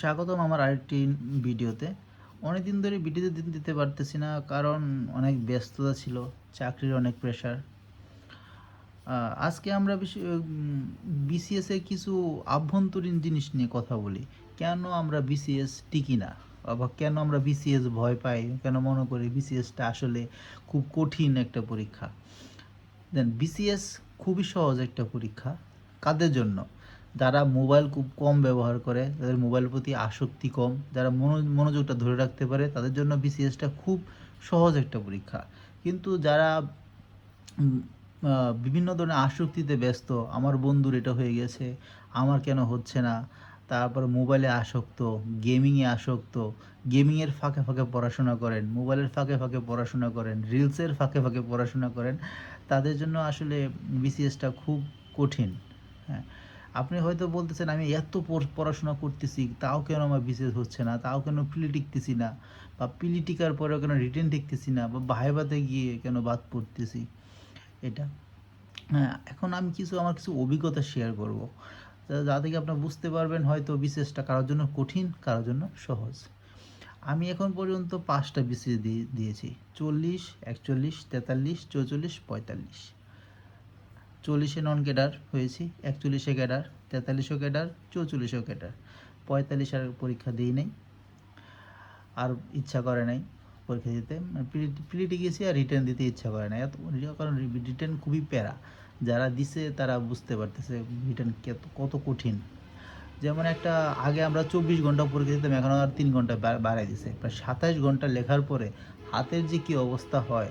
স্বাগতম আমার আরেকটি ভিডিওতে। অনেকদিন ধরে ভিডিও দিতে দিতে পারতেছি না, কারণ অনেক ব্যস্ততা ছিল, চাকরির অনেক প্রেশার আজকে আমরা বিসিএস কিছু আভ্যন্তরীণ জিনিস নিয়ে কথা বলি। কেন আমরা বিসিএস টিকি না? বা কেন আমরা বিসিএস ভয় পাই? কেন মনে করি বিসিএসটা আসলে খুব কঠিন একটা পরীক্ষা? দেন বিসিএস খুবই সহজ একটা পরীক্ষা। কাদের জন্য? যারা মোবাইল খুব কম ব্যবহার করে, তাদের মোবাইলের প্রতি আসক্তি কম, যারা মনো- মনোযোগটা ধরে রাখতে পারে, তাদের জন্য বিসিএসটা খুব সহজ একটা পরীক্ষা। কিন্তু যারা বিভিন্ন ধরনের আসক্তিতে ব্যস্ত, আমার বন্ধুর এটা হয়ে গেছে, আমার কেন হচ্ছে না, তারপর মোবাইলে আসক্ত, গেমিংয়ে আসক্ত, গেমিংয়ের ফাঁকে ফাঁকে পড়াশোনা করেন, মোবাইলের ফাঁকে ফাঁকে পড়াশোনা করেন, রিলসের ফাঁকে ফাঁকে পড়াশোনা করেন, তাদের জন্য আসলে বিসিএসটা খুব কঠিন হ্যাঁ। আপনি হয়তো বলতেছেন, আমি এত পড়- পড়াশোনা করতেছি, তাও কেন আমার বিশেষ হচ্ছে না? তাও কেন পিলি টিকতেছি না? বা পিলি টিকার পরেও কেন রিটেন টিকতেছি না? বা ভাইবাতে গিয়ে কেন বাদ পড়তেছি? এটা। হ্যাঁ এখন আমি কিছু, আমার কিছু অভিজ্ঞতা শেয়ার করব। যা থেকে আপনারা বুঝতে পারবেন হয়তো বিশেষটা কারোর জন্য কঠিন, কারোর জন্য সহজ। আমি এখন পর্যন্ত পাঁচটা বিসিএস দিয়ে, দিয়েছি। চল্লিশ, একচল্লিশ, তেতাল্লিশ, চৌচল্লিশ, পঁয়তাল্লিশ। চল্লিশে নন ক্যাডার হয়েছি, একচল্লিশে ক্যাডার, তেতাল্লিশও ক্যাডার, চৌচল্লিশও ক্যাডার। পঁয়তাল্লিশ আর পরীক্ষা দিই নাই, আর ইচ্ছা করে নাই পরীক্ষা দিতে। প্রিলিটি গেছি আর রিটার্ন দিতে ইচ্ছা করে না এত কারণ রিটার্ন খুবই প্যারা। যারা দিছে তারা বুঝতে পারতেছে রিটার্ন কত কঠিন। যেমন একটা আগে আমরা চব্বিশ ঘণ্টা পরীক্ষা দিতাম, এখন আর তিন ঘণ্টা বা- বাড়ায় দিছে। প্রায় সাতাশ ঘণ্টা লেখার পরে হাতের যে কী অবস্থা হয়,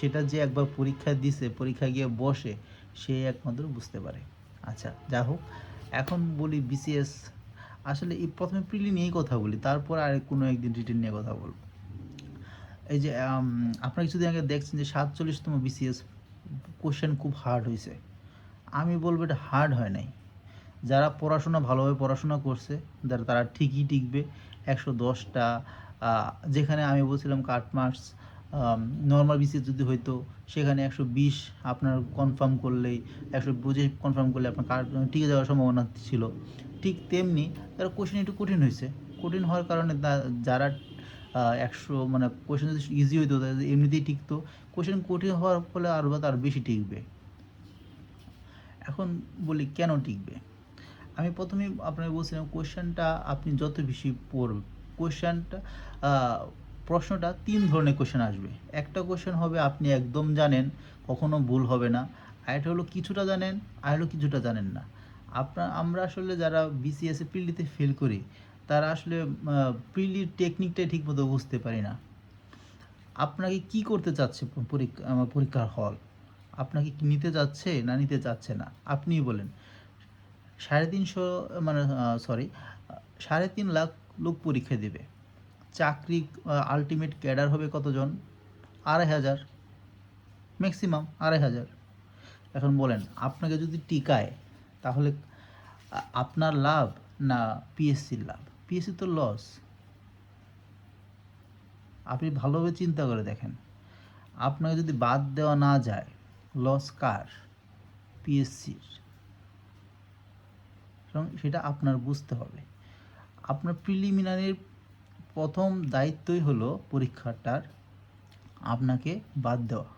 সেটা যে একবার পরীক্ষা দিছে, পরীক্ষা গিয়ে বসে সে একমাত্র বুঝতে পারে। আচ্ছা যা হোক, এখন বলি বিসিএস আসলে এই প্রথমে প্রিলি নিয়েই কথা বলি, তারপর আর কোনো একদিন রিটেন নিয়ে কথা বলব। এই যে আপনারা কিছুদিন আগে দেখছেন যে সাতচল্লিশতম বিসিএস কোশ্চেন খুব হার্ড হয়েছে। আমি বলব এটা হার্ড হয় নাই। যারা পড়াশোনা, ভালোভাবে পড়াশোনা করছে, যারা, তারা ঠিকই টিকবে। একশো দশটা যেখানে আমি বলছিলাম কাট মার্কস নর্মাল বিসিএস যদি হইতো, সেখানে একশো বিশ আপনার কনফার্ম করলেই, একশো পঁচিশ কনফার্ম করলে আপনার কাট টিকে যাওয়ার সম্ভাবনা ছিল। ঠিক তেমনি তারা কোশ্চেন একটু কঠিন হয়েছে। কঠিন হওয়ার কারণে যারা একশো মানে কোশ্চেন যদি ইজি হইতো তাদের এমনিতেই টিকতো। কোশ্চেন কঠিন হওয়ার ফলে আরও তার বেশি টিকবে। এখন বলি, কেন টিকবে? আমি প্রথমেই আপনাকে বলছিলাম কোশ্চেনটা আপনি যত বেশি পড়বেন কোশ্চেনটা প্রশ্নটা তিন ধরনের কোশ্চেন আসবে। একটা কোশ্চেন হবে, আপনি একদম জানেন, কখনো ভুল হবে না। আর আরেকটা হলো, কিছুটা জানেন, আর হলো কিছুটা জানেন না। আপনার আমরা আসলে যারা বিসিএসে পিলিতে ফেল করি, তারা আসলে পিলির টেকনিকটাই ঠিকমতো বুঝতে পারি না। আপনাকে কি করতে চাচ্ছে পরীক্ষা পরীক্ষার হল আপনাকে কি নিতে যাচ্ছে না নিতে চাচ্ছে না? আপনিই বলেন। সাড়ে তিনশো মানে সরি সাড়ে তিন লাখ লোক পরীক্ষা দেবে। চাকরি আলটিমেট ক্যাডার হবে কতজন? আড়াই হাজার। ম্যাক্সিমাম আড়াই হাজার। এখন বলেন, আপনাকে যদি টিকায়, তাহলে আপনার লাভ না পিএসসির লাভ? পিএসসি তো লস আপনি ভালোভাবে চিন্তা করে দেখেন। আপনাকে যদি বাদ দেওয়া না যায় লস কার? পিএসসির সেটা আপনার বুঝতে হবে। আপনার প্রিলিমিনারির প্রথম দায়িত্বই হলো পরীক্ষাটার আপনাকে বাদ দেওয়া।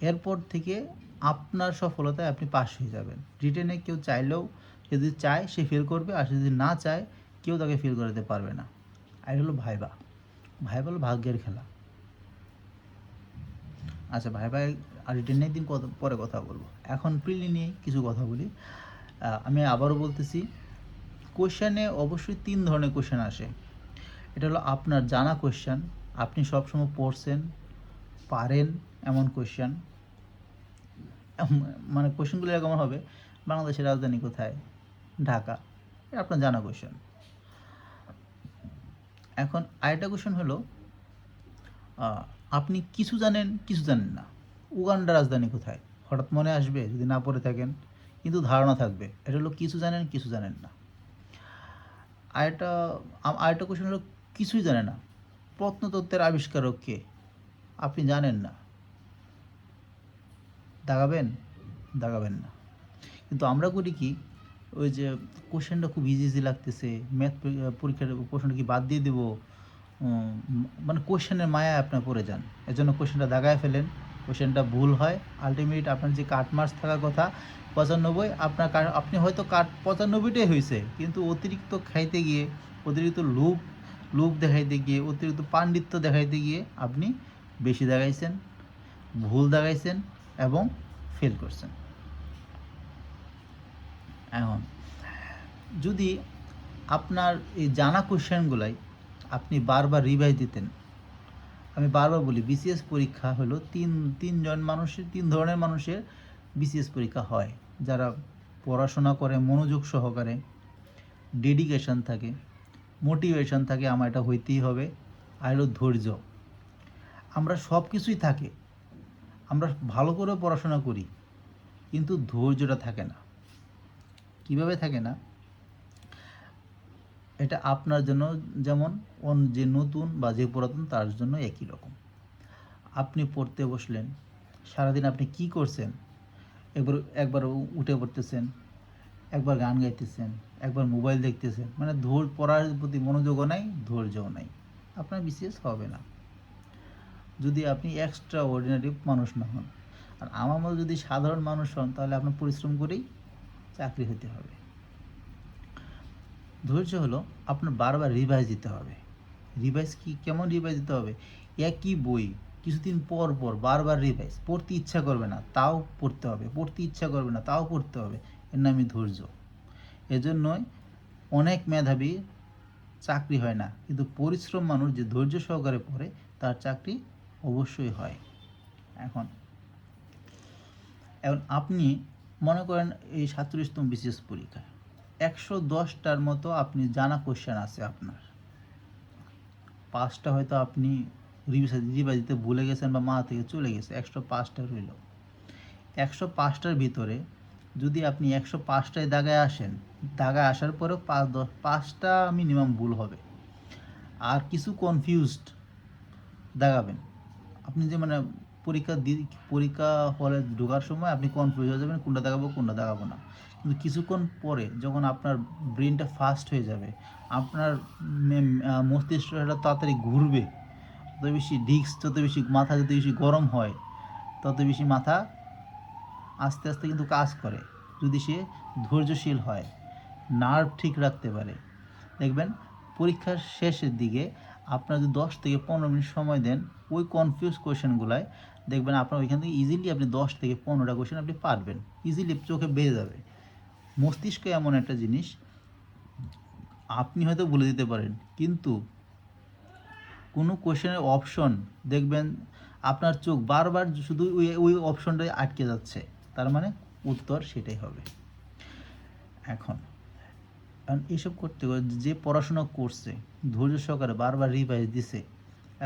এরপর থেকে আপনার সফলতায় আপনি পাস হয়ে যাবেন। রিটেনে কেউ চাইলেও যদি চায়, সে ফেল করবে, আর যদি না চায়, কেউ তাকে ফেল করাতে পারবে না। আর হলো ভাইবা। ভাইবা হলো ভাগ্যের খেলা। আচ্ছা ভাই ভাই আর রিটেনের দিন কত, পরে কথা বলব। এখন প্রিলি নিয়ে কিছু কথা বলি। আমি আবারও বলতেছি কোশ্চেনে অবশ্যই তিন ধরনের কোশ্চেন আসে। এটা হলো আপনার জানা কোশ্চেন আপনি সবসময় পড়ছেন, পারেন এমন কোশ্চেন মানে কোশ্চেনগুলো এরকম হবে, বাংলাদেশের রাজধানী কোথায়? ঢাকা। এটা আপনার জানা কোশ্চেন এখন আরেকটা কোশ্চেন হলো আপনি কিছু জানেন কিছু জানেন না। উগান্ডার রাজধানী কোথায়? হঠাৎ মনে আসবে, যদি না পড়ে থাকেন, কিন্তু ধারণা থাকবে। এটা হলো কিছু জানেন কিছু জানেন না। আরেকটা আরেকটা কোশ্চেন হলো কিছুই জানে না। প্রত্নতত্ত্বের আবিষ্কারক কে? আপনি জানেন না। দাগাবেন? দাগাবেন না। কিন্তু আমরা করি কি, ওই যে কোশ্চেনটা খুব ইজি ইজি লাগতেছে। ম্যাথ পরীক্ষার কোশ্চেনটা কি বাদ দিয়ে দেবো? মানে কোশ্চেনের মায়া আপনার পড়ে যান। এর জন্য কোশ্চেনটা দাগায় ফেলেন। কোশ্চেনটা ভুল হয়। আলটিমেট আপনার যে কাট মার্কস থাকার কথা, পঁচানব্বই, আপনার আপনি হয়তো কাট পঁচানব্বইটাই হয়েছে কিন্তু অতিরিক্ত খাইতে গিয়ে অতিরিক্ত লোভ লোভ দেখাইতে গিয়ে, অতিরিক্ত পাণ্ডিত্য দেখাইতে গিয়ে আপনি বেশি দেখাইছেন, ভুল দেখাইছেন এবং ফেল করছেন। এখন, যদি আপনার এই জানা কোশ্চেনগুলাই আপনি বারবার রিভাইজ দিতেন, আমি বারবার বলি বিসিএস পরীক্ষা হলো তিন, তিনজন মানুষের, তিন ধরনের মানুষের বিসিএস পরীক্ষা হয়। যারা পড়াশোনা করে, মনোযোগ সহকারে ডেডিকেশন থাকে মোটিভেশন থাকে, আমার এটা হইতেই হবে। আর হলো ধৈর্য। আমরা সব কিছুই থাকে। আমরা ভালো করে পড়াশোনা করি, কিন্তু ধৈর্যটা থাকে না। কীভাবে থাকে না? এটা আপনার জন্য যেমন অন যে নতুন বা যে পুরাতন, তার জন্য একই রকম। আপনি পড়তে বসলেন, সারাদিন আপনি কি করছেন? একবার একবার উঠে পড়তেছেন, একবার গান গাইতেছেন একবার মোবাইল দেখতেছেন মানে ধৈর পড়ার প্রতি মনোযোগও নাই, ধৈর্যও নাই। আপনার বিশেষ হবে না। যদি আপনি এক্সট্রা অর্ডিনারি মানুষ না হন, আর আমার মতো যদি সাধারণ মানুষ হন, তাহলে আপনার পরিশ্রম করেই চাকরি হতে হবে। ধৈর্য হলো আপনার বারবার রিভাইজ দিতে হবে। রিভাইজ কি, কেমন রিভাইজ দিতে হবে? একই বই কিছুদিন পর পর বারবার রিভাইজ পড়তে ইচ্ছা করবে না, তাও পড়তে হবে, পড়তে ইচ্ছা করবে না, তাও পড়তে হবে। এর নামই ধৈর্য। এজন্যই অনেক মেধাবী চাকরি হয় না। কিন্তু পরিশ্রম মানুষ যে ধৈর্য সহকারে পড়ে, তার চাকরি অবশ্যই হয়। এখন এখন আপনি মনে করেন এই সাতচল্লিশতম বিশেষ পরীক্ষা, একশো দশটার মতো আপনি জানা কোশ্চেন আছে আপনার। পাঁচটা হয়তো আপনি রিভাইজ দিতে ভুলে গেছেন বা মা থেকে চলে গেছে, একশো পাঁচটা রইল। একশো পাঁচটার ভিতরে যদি আপনি একশো পাঁচটায় দাগায় আসেন, দাগায় আসার পরেও পাঁচ দশ পাঁচটা মিনিমাম ভুল হবে। আর কিছু কনফিউজড দাগাবেন। আপনি যে মানে পরীক্ষা দি, পরীক্ষা হলে ঢোকার সময় আপনি কনফিউজ হয়ে যাবেন, কোনটা দেখাবো কোনটা দেখাবো না। কিন্তু কিছুক্ষণ পরে যখন আপনার ব্রেনটা ফাস্ট হয়ে যাবে, আপনার মস্তিষ্কটা তাড়াতাড়ি ঘুরবে, তত বেশি ডিস্ক যত বেশি মাথা যত বেশি গরম হয়, তত বেশি মাথা আস্তে আস্তে কিন্তু কাজ করে, যদি সে ধৈর্যশীল হয় নার্ভ ঠিক রাখতে পারে। দেখবেন, পরীক্ষার শেষের দিকে আপনার যদি দশ থেকে পনেরো মিনিট সময় দেন, ওই কনফিউজ কোয়েশনগুলায় দেখবেন আপনার ওইখান থেকে ইজিলি আপনি দশ থেকে পনেরোটা কোয়েশন আপনি পারবেন। ইজিলি চোখে বেড়ে যাবে। মস্তিষ্ক এমন একটা জিনিস, আপনি হয়তো বলে দিতে পারেন, কিন্তু কোনো কোশ্চেনের অপশন দেখবেন আপনার চোখ বারবার শুধু ওই ওই অপশনটাই আটকে যাচ্ছে। তার মানে উত্তর সেটাই হবে। এখন, কারণ এসব করতে যে পড়াশোনা করছে, ধৈর্য সহকারে বারবার রিভাইজ দিছে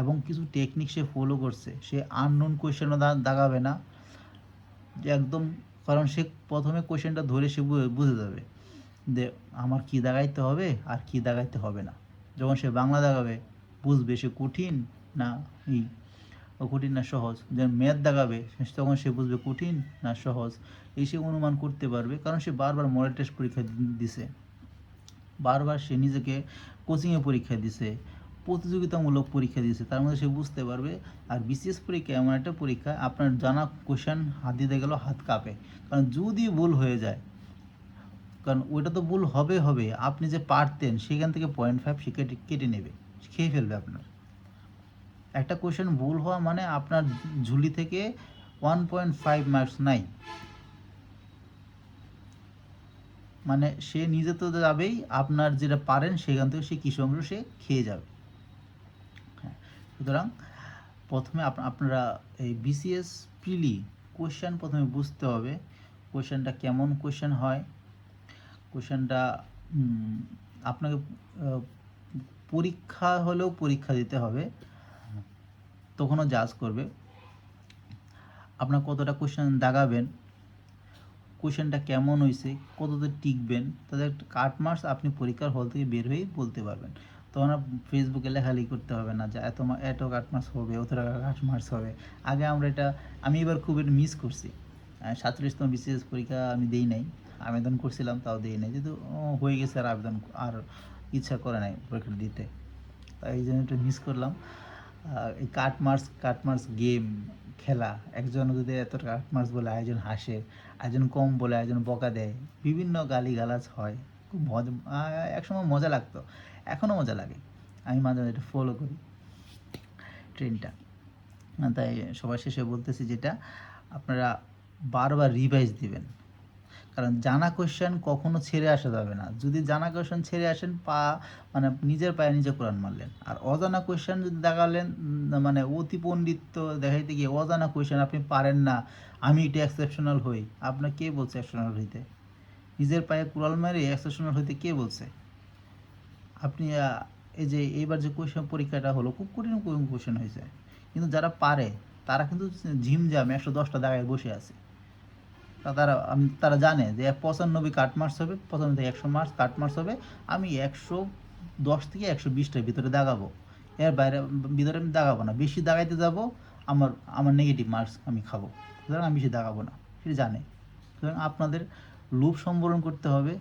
এবং কিছু টেকনিক সে ফলো করছে, সে আননোন কোয়েশ্চেনও দাগাবে না। একদম, কারণ সে প্রথমে কোয়েশ্চেনটা ধরে সে বুঝে যাবে যে আমার কি দাগাইতে হবে আর কি দাগাইতে হবে না। যখন সে বাংলা দাগাবে, বুঝবে সে কঠিন না ই ও কঠিন না সহজ। যেমন ম্যাথ দাগাবে তখন সে বুঝবে কঠিন না সহজ। এই সে অনুমান করতে পারবে, কারণ সে বারবার মডেল টেস্ট পরীক্ষা দিছে। বারবার সে নিজেকে কোচিংয়ে পরীক্ষা দিছে, প্রতিযোগিতামূলক পরীক্ষা দিয়েছে তার মধ্যে সে বুঝতে পারবে, আর বিসিএস পরীক্ষা এমন একটা পরীক্ষা, আপনার জানা কোশ্চেন হাত দিতে গেলেও হাত কাঁপে। কারণ যদি ভুল হয়ে যায়, কারণ ওইটা তো ভুল হবে হবে। আপনি যে পারতেন, সেখান থেকে পয়েন্ট ফাইভ সে কেটে কেটে নেবে খেয়ে ফেলবে আপনার। একটা কোশ্চেন ভুল হওয়া মানে আপনার ঝুলি থেকে ওয়ান পয়েন্ট ফাইভ মার্কস নাই। মানে সে নিজে তো যাবেই, আপনার যেটা পারেন সেখান থেকে সে কিছু অংশ সে খেয়ে যাবে। হ্যাঁ সুতরাং প্রথমে আপ- আপনারা এই বিসিএস প্রিলি কোশ্চেন প্রথমে বুঝতে হবে কোশ্চেনটা কেমন কোশ্চেন হয়। কোশ্চেনটা আপনাকে পরীক্ষা হলেও পরীক্ষা দিতে হবে। তখনও জাজ করবে। আপনার কতটা কোশ্চেন দাগাবেন কোশ্চেনটা কেমন হয়েছে কততে টিকবেন, তাদের কাট মার্কস আপনি পরীক্ষার হল থেকে বের হয়েই বলতে পারবেন। তখন ফেসবুকে লেখালেখি করতে হবে না, যে এত এত কাট মার্কস হবে, অত টাকা কাট মার্কস হবে। আগে আমরা এটা, আমি এবার খুব এটা মিস করছি। সাতচল্লিশতম বিসিএস পরীক্ষা আমি দেই নাই, আবেদন করছিলাম, তাও দিই নাই, যেহেতু হয়ে গেছে আর আবেদন আর ইচ্ছা করে নাই পরীক্ষা দিতে। তাই এই জন্য একটু মিস করলাম। এই কাটমার্স গেম খেলা, একজন যদি এত কাটমার্স বলে আরেকজন হাসে একজন কম বলে একজন বকা দেয়, বিভিন্ন গালি গালাজ হয়, খুব মজা একসময় মজা লাগতো, এখনও মজা লাগে। আমি মাঝে মাঝে এটা ফলো করি, ট্রেনটা। তাই সবার শেষে বলতেছি যেটা, আপনারা বারবার রিভাইজ দিবেন। কারণ জানা কোশ্চেন কখনো ছেড়ে আসা যাবে না। যদি জানা কোশ্চেন ছেড়ে আসেন, পা মানে নিজের পায়ে নিজে কোরআন মারলেন। আর অজানা কোয়েশ্চেন যদি দেখালেন মানে অতি পণ্ডিত্য দেখাইতে গিয়ে অজানা কোশ্চেন আপনি পারেন না, আমি এটা এক্সেপশনাল হই। আপনার কে বলছে এক্সেপশনাল হইতে? নিজের পায়ে কুড়াল মেরে এক্সেপশনাল হইতে কে বলছে? আপনি এই যে এইবার যে কোশ্চেন পরীক্ষাটা হলো, খুব কঠিন কোয়েশ্চেন হয়েছে কিন্তু যারা পারে, তারা কিন্তু ঝিমঝাম একশো দশটা দাগায় বসে আছে। তারা তারা জানে যে পঁচানব্বই কাট মার্কস হবে, পঁচানব্বই থেকে একশো মার্কস কাট মার্কস হবে, আমি একশো দশ থেকে একশো বিশটার ভিতরে দাগাবো। এর বাইরে, ভিতরে আমি দাগাবো না। বেশি দাগাইতে যাব, আমার আমার নেগেটিভ মার্কস আমি খাব। সুতরাং আমি বেশি দাগাবো না। সেটা জানে। সুতরাং আপনাদের লোভ সম্বরণ করতে হবে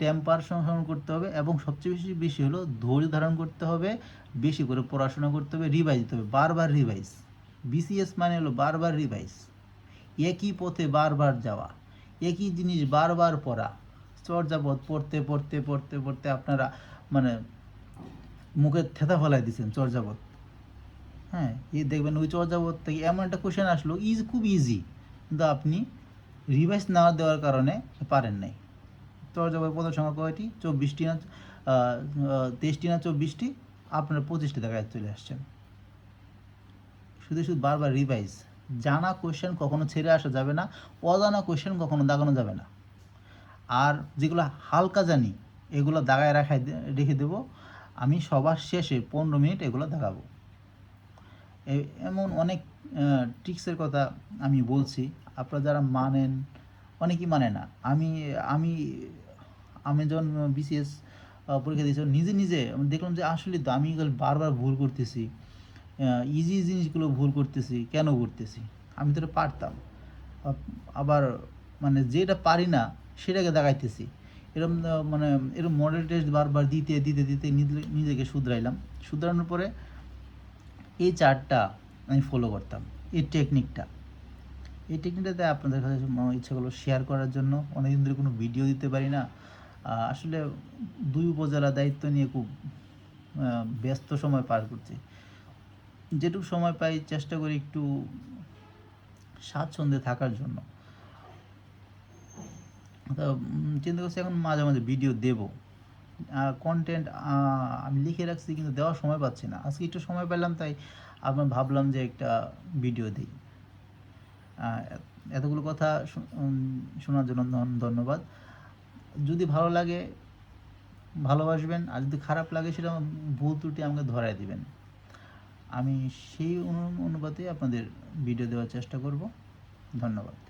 টেম্পার সংরক্ষণ করতে হবে, এবং সবচেয়ে বেশি বেশি হলো ধৈর্য ধারণ করতে হবে, বেশি করে পড়াশোনা করতে হবে রিভাইজ দিতে হবে, বারবার রিভাইজ বিসিএস মানে হলো বারবার রিভাইজ একই পথে বারবার যাওয়া, একই জিনিস বারবার পড়া। চর্যাপদ পড়তে পড়তে পড়তে পড়তে আপনারা মানে মুখে থেতা ফেলাই দিচ্ছেন চর্যাপদ হ্যাঁ এই দেখবেন ওই চর্যাপদ থেকে এমন একটা কোশ্চেন আসলো ইজ খুব ইজি কিন্তু আপনি রিভাইজ না দেওয়ার কারণে পারেন নাই। চর্যাপদ পদের সংখ্যা কয়টি? চব্বিশটি না তেইশটি না চব্বিশটি? আপনার পঁচিশটি দেখা চলে আসছেন। শুধু শুধু বারবার রিভাইজ জানা কোয়েশ্চেন কখনো ছেড়ে আসা যাবে না, অজানা কোয়েশ্চেন কখনো দাগানো যাবে না। আর যেগুলো হালকা জানি, এগুলো দাগায় রাখায় দে- রেখে দেব। আমি সবার শেষে পনেরো মিনিট এগুলো দাগাবো। এমন অনেক ট্রিক্সের কথা আমি বলছি। আপনারা যারা মানেন, অনেকেই মানে না। আমি আমি আমি যখন বিসিএস পরীক্ষা দিয়েছি, নিজে নিজে, দেখলাম যে আসলে তো আমি বারবার ভুল করতেছি। ইজি জিনিসগুলো ভুল করতেছি কেন করতেছি? আমি তো পারতাম। আবার মানে যেটা পারি না সেটাকে দেখাইতেছি। এরকম আহ, মানে এরকম মডেল টেস্ট বারবার দিতে দিতে দিতে নিজে- নিজেকে শুধরাইলাম। শুধরানোর পরে এই চারটা আমি ফলো করতাম এই টেকনিকটা এই টেকনিকটাতে আপনাদের কাছে ইচ্ছা করল শেয়ার করার জন্য। অনেকদিন ধরে কোনো ভিডিও দিতে পারি না। আসলে দুই উপজেলা দায়িত্ব নিয়ে খুব ব্যস্ত সময় পার করছি। যেটুকু সময় পাই চেষ্টা করি একটু স্বাচ্ছন্দ্যে থাকার জন্য। তো চিন্তা করছি এখন মাঝে মাঝে ভিডিও দেব। কন্টেন্ট আমি লিখে রাখছি কিন্তু দেওয়ার সময় পাচ্ছি না। আজকে একটু সময় পেলাম তাই আপনার ভাবলাম যে একটা ভিডিও দিই। এতগুলো কথা শোনার জন্য ধন- ধন্যবাদ। যদি ভালো লাগে, ভালোবাসবেন। আর যদি খারাপ লাগে, সেটা ভুল ত্রুটি আমাকে ধরাই দিবেন। আমি সেই অনু- অনুপাতে আপনাদের ভিডিও দেওয়ার চেষ্টা করব। ধন্যবাদ।